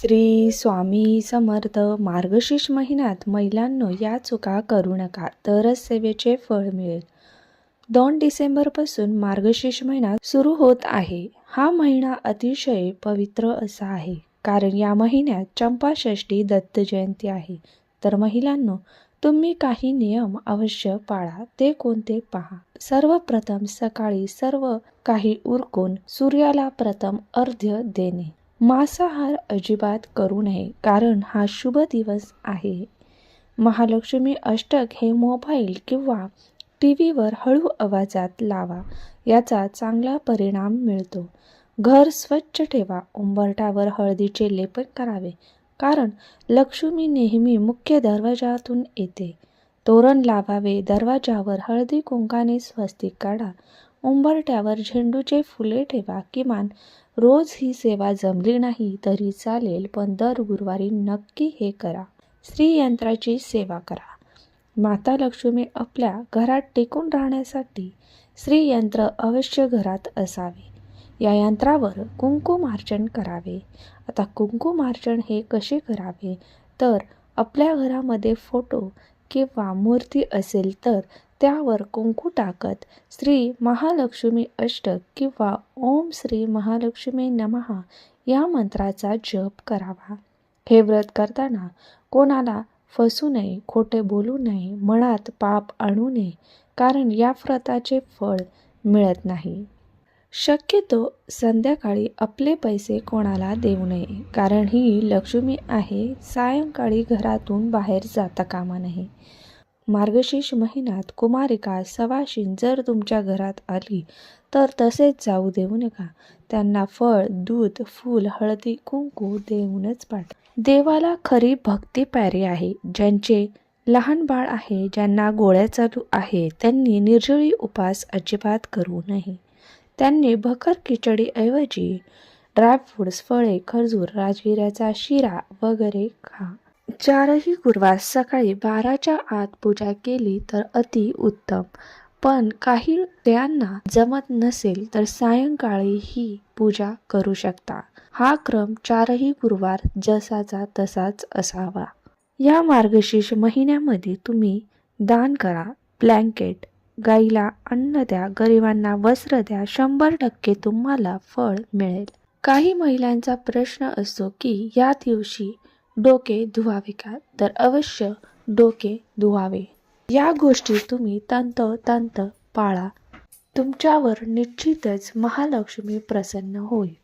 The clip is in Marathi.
श्री स्वामी समर्थ मार्गशीर्ष महिन्यात महिलांनो या चुका करू नका तरच सेवेचे फळ मिळेल. दोन डिसेंबरपासून मार्गशीर्ष महिना सुरू होत आहे. हा महिना अतिशय पवित्र असा आहे कारण या महिन्यात चंपाषष्ठी दत्त जयंती आहे. तर महिलांनो तुम्ही काही नियम अवश्य पाळा ते कोणते पहा. सर्वप्रथम सकाळी सर्व काही उरकून सूर्याला प्रथम अर्ध्य देणे. मांसाहार अजिबात करू नये कारण हा शुभ दिवस आहे. महालक्ष्मी अष्टक हे मोबाईल किंवा टी व्हीवर हळू आवाजात लावा याचा चांगला परिणाम मिळतो. घर स्वच्छ ठेवा उंबरठावर हळदीचे लेपन करावे कारण लक्ष्मी नेहमी मुख्य दरवाजातून येते. तोरण लावावे दरवाजावर हळदी कुंकाने स्वस्तिक काढा उंबरट्यावर झेंडूचे फुले ठेवा. किमान रोज ही सेवा जमली नाही तरी चालेल पण दर गुरुवारी नक्की हे करा. श्रीयंत्राची सेवा करा. माता लक्ष्मी आपल्या घरात टिकून राहण्यासाठी श्रीयंत्र अवश्य घरात असावे. या यंत्रावर कुंकुमार्चन करावे. आता कुंकुमार्चन हे कसे करावे? तर आपल्या घरामध्ये फोटो किंवा मूर्ती असेल तर त्यावर कुंकू टाकत श्री महालक्ष्मी अष्टक किंवा ओम श्री महालक्ष्मी नमहा या मंत्राचा जप करावा. हे व्रत करताना कोणाला फसू नये खोटे बोलू नये मनात पाप आणू नये कारण या व्रताचे फळ मिळत नाही. शक्यतो संध्याकाळी आपले पैसे कोणाला देऊ नये. कारण ही लक्ष्मी आहे सायंकाळी घरातून बाहेर जाता कामा नये. मार्गशीर्ष महिन्यात कुमारिका सवाशीन जर तुमच्या घरात आली तर तसेच जाऊ देऊ नका. त्यांना फळ दूध फूल हळदी कुंकू देऊनच पाठ. देवाला खरी भक्ती प्यारी आहे. ज्यांचे लहान बाळ आहे ज्यांना गोळ्या चालू आहे त्यांनी निर्जळी उपास अजिबात करू नये. त्यांनी भकर खिचडीऐवजी ड्रायफ्रूट्स फळे खजूर राजगिऱ्याचा शिरा वगैरे खा. चारही गुरुवार सकाळी बाराच्या आत पूजा केली तर अति उत्तम. पण काही त्यांना जमत नसेल तर सायंकाळी ही पूजा करू शकता. हा क्रम चारही गुरुवार जसाचा तसाच असावा. या मार्गशीर्ष महिन्यामध्ये तुम्ही दान करा. ब्लँकेट गाईला अन्न द्या गरिबांना वस्त्र द्या शंभर टक्के तुम्हाला फळ मिळेल. काही महिलांचा प्रश्न असतो की या दिवशी डोके धुवावे का? तर अवश्य डोके धुवावे. या गोष्टी तुम्ही तंत तंत पाळा. तुमच्यावर निश्चितच महालक्ष्मी प्रसन्न होईल.